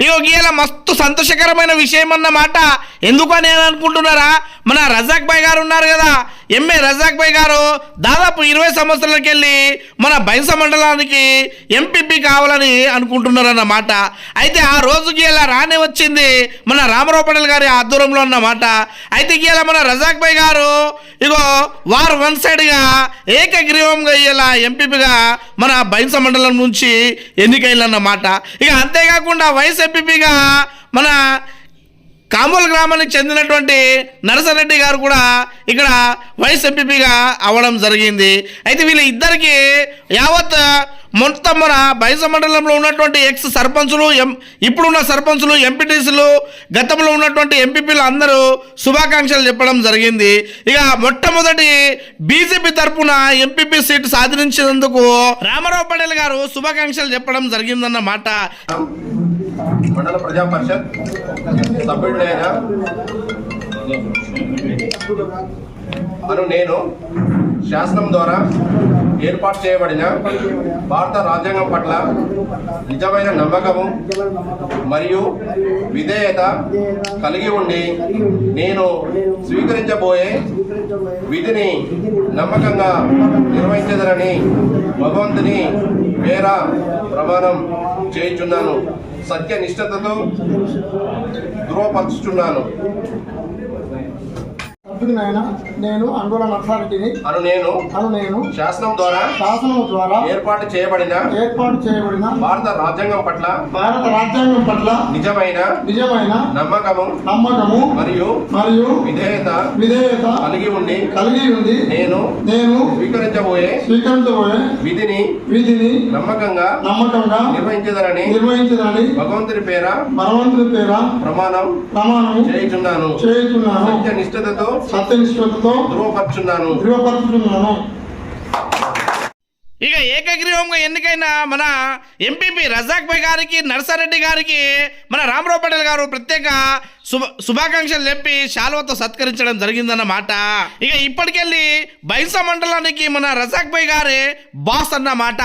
ఇగో గీయాల మస్తు సంతోషకరమైన విషయం అన్నమాట ఎందుకు అని అనుకుంటున్నారా? మన రజాక్ భాయ్ గారు ఉన్నారు కదా. ఎంఏ రజాక్ భాయ్ గారు దాదాపు ఇరవై సంవత్సరాలకి వెళ్ళి మన బైంస మండలానికి ఎంపీపీ కావాలని అనుకుంటున్నారన్నమాట. అయితే ఆ రోజుకి ఇలా రానే వచ్చింది మన రామారావు పటేల్ గారి ఆధ్వర్యంలో అన్నమాట. అయితే ఇలా మన రజాక్ భాయ్ గారు ఇగో వారు వన్ సైడ్గా ఏకగ్రీవంగా ఇలా ఎంపీపీగా మన బైంస మండలం నుంచి ఎన్నికైందన్నమాట. ఇక అంతేకాకుండా వైఎస్ ఎంపీపీగా మన కామూల గ్రామానికి చెందినటువంటి నరసరెడ్డి గారు కూడా ఇక్కడ వైస్ ఎంపీపీగా అవ్వడం జరిగింది. అయితే వీళ్ళ ఇద్దరికి యావత్ మొత్తం బైస మండలంలో ఉన్నటువంటి ఎక్స్ సర్పంచులు ఎం ఇప్పుడున్న సర్పంచులు ఎంపీటీసీలు గతంలో ఉన్నటువంటి ఎంపీపీలు అందరూ శుభాకాంక్షలు చెప్పడం జరిగింది. ఇక మొట్టమొదటి బీజేపీ తరఫున ఎంపీపీ సీటు సాధించినందుకు రామారావు పటేల్ గారు శుభాకాంక్షలు చెప్పడం జరిగిందన్నమాట. మండల ప్రజా పరిషత్ సభ్యుడైన అను నేను శాసనం ద్వారా ఏర్పాటు చేయబడిన భారత రాజ్యాంగం పట్ల నిజమైన నమ్మకము మరియు విధేయత కలిగి ఉండి నేను స్వీకరించబోయే విధిని నమ్మకంగా నిర్వహించదనని భగవంతుని పేర ప్రమాణం చేయుచున్నాను. సత్యనిష్టతతో ధృవపరుచున్నాను నేను అంగుల నర్సారెడ్డిని అను నేను. అను నేను. శాసనం ద్వారా. శాసనం ద్వారా. ఏర్పాటు చేయబడిన. ఏర్పాటు చేయబడిన. భారత రాజ్యాంగం పట్ల. భారత రాజ్యాంగం పట్ల నిజమైన. నిజమైన నమ్మకము. నమ్మకము. మరియు మరియు విధేయత విధేయత కలిగి ఉండి. కలిగి ఉంది నేను నేను స్వీకరించబోయే స్వీకరించబోయే విధిని విధిని నమ్మకంగా నమ్మకంగా నిర్వహించదనని నిర్వహించదని భగవంతుని పేర భగవంతుని పేర ప్రమాణం ప్రమాణం చేయుచున్నాను. చేయుచున్నాను. సత్యనిష్టతతో ధృవపరుచున్నాను ఇక ఏకగ్రీవంగా ఎన్నికైన మన ఎంపీపీ రజాక్ భాయ్ గారికి నర్సారెడ్డి గారికి మన రామరావు పటేల్ గారు ప్రత్యేక శుభ శుభాకాంక్షలు చెప్పి శాలువతో సత్కరించడం జరిగిందన్నమాట. ఇక ఇప్పటికెళ్ళి బైసా మండలానికి మన రజాక్ భాయ్ గారే బాస్ అన్నమాట.